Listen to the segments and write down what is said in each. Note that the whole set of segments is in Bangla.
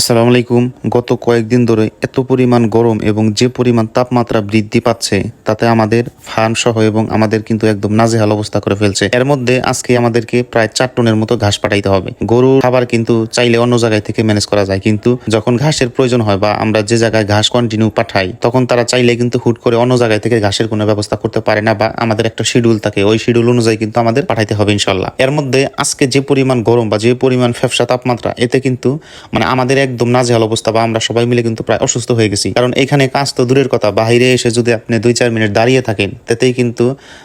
আসসালামু আলাইকুম। গত কয়েকদিন ধরে এত পরিমাণ গরম এবং যে পরিমাণ তাপমাত্রা বৃদ্ধি পাচ্ছে, তাতে আমাদের ফার্ম সহ এবং আমাদের কিন্তু একদম নাজেহাল অবস্থা করে ফেলছে। এর মধ্যে আজকে আমাদেরকে প্রায় চার টনের মতো ঘাস পাঠাইতে হবে। গরুর খাবার কিন্তু চাইলে অন্য জায়গায় থেকে ম্যানেজ করা যায়। কিন্তু যখন ঘাসের প্রয়োজন হয় বা আমরা যে জায়গায় ঘাস কন্টিনিউ পাঠাই, তখন তারা চাইলে কিন্তু হুট করে অন্য জায়গায় থেকে ঘাসের কোনো ব্যবস্থা করতে পারে না বা আমাদের একটা শিডিউল থাকে। ওই শিডিউল অনুযায়ী কিন্তু আমাদের পাঠাইতে হবে ইনশাল্লাহ এর মধ্যে আজকে যে পরিমাণ গরম বা যে পরিমাণ ফ্যাপসা তাপমাত্রা, এতে কিন্তু মানে আমাদের একদম নাজেহাল অবস্থা বা আমরা সবাই মিলে কিন্তু প্রায় অসুস্থ হয়ে গেছি। কারণ এখানে কাজ তো দূরের কথা বাইরে এসে যদি আপনি দুই, চার মিনিট দাঁড়িয়ে থাকেন, তাতেই কিন্তু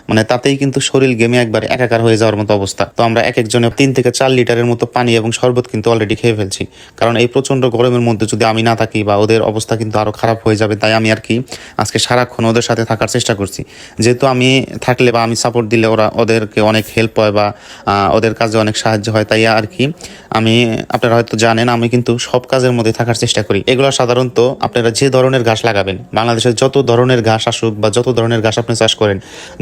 মানে তাতেই কিন্তু শরীর গেমে একবার একাকার হয়ে যাওয়ার মতো অবস্থা। তো আমরা এক একজনে তিন থেকে চার লিটারের মতো পানি এবং শরবত কিন্তু অলরেডি খেয়ে ফেলছি। কারণ এই প্রচণ্ড গরমের মধ্যে যদি আমি না থাকি বা ওদের অবস্থা কিন্তু আরও খারাপ হয়ে যাবে, তাই আমি আর কি আজকে সারাক্ষণ ওদের সাথে থাকার চেষ্টা করছি। যেহেতু আমি থাকলে বা আমি সাপোর্ট দিলে ওরা ওদেরকে অনেক হেল্প হয় বা ওদের কাজে অনেক সাহায্য হয়, তাই আর কি আমি, আপনারা হয়তো জানেন, আমি কিন্তু সব কাজের মধ্যে থাকার চেষ্টা করি। এগুলো সাধারণত আপনারা যে ধরনের ঘাস লাগাবেন বাংলাদেশের যত ধরনের ঘাস আসুক বা যত ধরনের ঘাস আপনি চাষ করেন,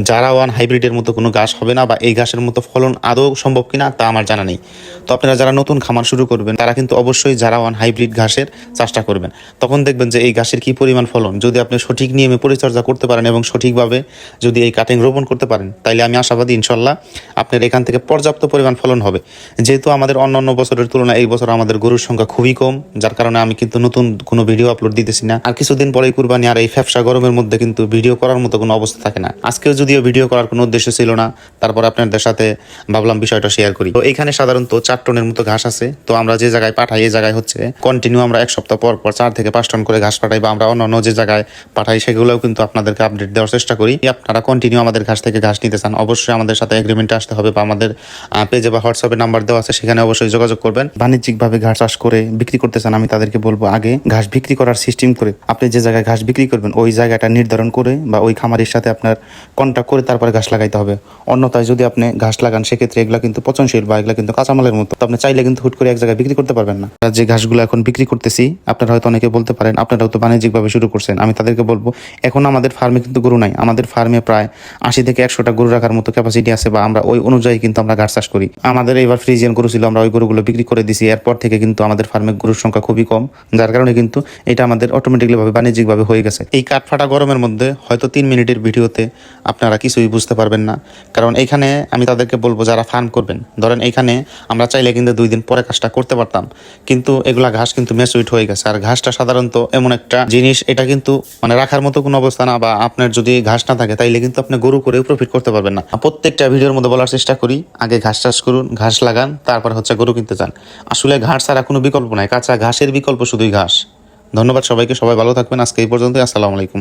যারা ওয়ান হাইব্রিডের মতো কোনো ঘাস হবে না বা এই ঘাসের মতো ফলন আদৌ সম্ভব কিনা তা আমার জানা নেই। তো আপনারা যারা নতুন খামার শুরু করবেন, তারা কিন্তু অবশ্যই যারা ওয়ান হাইব্রিড ঘাসের চাষটা করবেন, তখন দেখবেন যে এই ঘাসের কি পরিমাণ ফলন। যদি আপনি সঠিক নিয়মে পরিচর্যা করতে পারেন এবং সঠিকভাবে যদি এই কাটিং রোপণ করতে পারেন, তাইলে আমি আশাবাদী ইনশাল্লাহ আপনার এখান থেকে পর্যাপ্ত পরিমাণ ফলন হবে। যেহেতু আমাদের অন্য অন্য বছরের তুলনায় এই বছর আমাদের গরুর সংখ্যা খুবই কম যার কারণে আমি কিন্তু নতুন কোনো ভিডিও আপলোড দিতেছি না। আর কিছুদিন পরেই কুরবানি আর এই ফ্যাপসা গরমের মধ্যে কিন্তু ভিডিও করার মতো কোনো অবস্থা থাকে না। আজকেও যদিও ভিডিও করার কোনো উদ্দেশ্য ছিল না, তারপর আপনাদের সাথে ভাবলাম বিষয়টা শেয়ার করি। তো এখানে সাধারণত চার টনের মতো ঘাস আছে। তো আমরা যে জায়গায় পাঠাই, এই জায়গায় হচ্ছে কন্টিনিউ আমরা এক সপ্তাহ পর পর চার থেকে পাঁচ টন করে ঘাস পাঠাই বা আমরা অন্যান্য যে জায়গায় পাঠাই, সেগুলোও কিন্তু আপনাদেরকে আপডেট দেওয়ার চেষ্টা করি। আপনারা কন্টিনিউ আমাদের ঘাস থেকে ঘাস নিতে চান, অবশ্যই আমাদের সাথে এগ্রিমেন্টে আসতে হবে বা আমাদের পেজে বা হোয়াটসঅ্যাপে নাম্বার দেওয়া আছে, সেখানে অবশ্যই যোগাযোগ করবেন। বাণিজ্যিকভাবে ঘাস চাষ করে বিক্রি করতে চান আমি তাদেরকে বলব আগে ঘাস বিক্রি করার সিস্টেম করে আপনি যে জায়গায় ঘাস বিক্রি করবেন, ওই জায়গাটা নির্ধারণ করে বা ওই খামারের সাথে আপনার কন্ট্যাক্ট করে তারপরে ঘাস লাগাইতে হবে। অন্যথায় যদি আপনি ঘাস লাগান, সেক্ষেত্রে এগুলো কিন্তু পচনশীল বা এগুলা কিন্তু কাঁচামালের মতো। আপনি চাইলে কিন্তু হুট করে এক জায়গায় বিক্রি করতে পারবেন না। যে ঘাসগুলো এখন বিক্রি করতেছি, আপনারা হয়তো অনেকে বলতে পারেন, আপনারাও তো বাণিজ্যিকভাবে শুরু করছেন, আমি তাদেরকে বলব, এখন আমাদের ফার্মে কিন্তু গরু নাই। আমাদের ফার্মে প্রায় আশি থেকে একশোটা গরু রাখার মতো ক্যাপাসিটি আছে বা আমরা ওই অনুযায়ী কিন্তু আমরা ঘাস চাষ করি। আমাদের এবার ফ্রিজিয়ান গরু ছিল, আমরা ওই গরুগুলো বিক্রি করে দিছি, এরপর থেকে কিন্তু আমাদের ফার্মে গরুর সংখ্যা খুবই কম, যার কারণে কিন্তু এটা আমাদের অটোমেটিকলি ভাবে বাণিজ্যিকভাবে হয়ে গেছে। এই কাঠফাটা গরমের মধ্যে হয়তো তিন মিনিটের ভিডিওতে আপনারা কিছুই বুঝতে পারবেন না। কারণ এইখানে আমি তাদেরকে বলব, যারা ফার্ম করবেন, ধরেন এখানে আমরা চাইলে কিন্তু দুই দিন পরে কাজটা করতে পারতাম, কিন্তু এগুলা ঘাস কিন্তু মেসুইট হয়ে গেছে। আর ঘাসটা সাধারণত এমন একটা জিনিস, এটা কিন্তু মানে রাখার মতো কোনো অবস্থা না, বা আপনার যদি ঘাস না থাকে, তাইলে কিন্তু আপনি গরু করে প্রফিট করতে পারবেন না। প্রত্যেকটা ভিডিওর মধ্যে বলার চেষ্টা করি, আগে ঘাস চাষ করুন, ঘাস লাগান, তারপর হচ্ছে গরু কিনতে চান আসলে ঘাস ছাড়া কোনো বিকল্প নাই কাঁচা ঘাসের বিকল্প শুধুই ঘাস। ধন্যবাদ সবাইকে, সবাই ভালো থাকবেন। আজকে এই পর্যন্তই, আসসালামু আলাইকুম।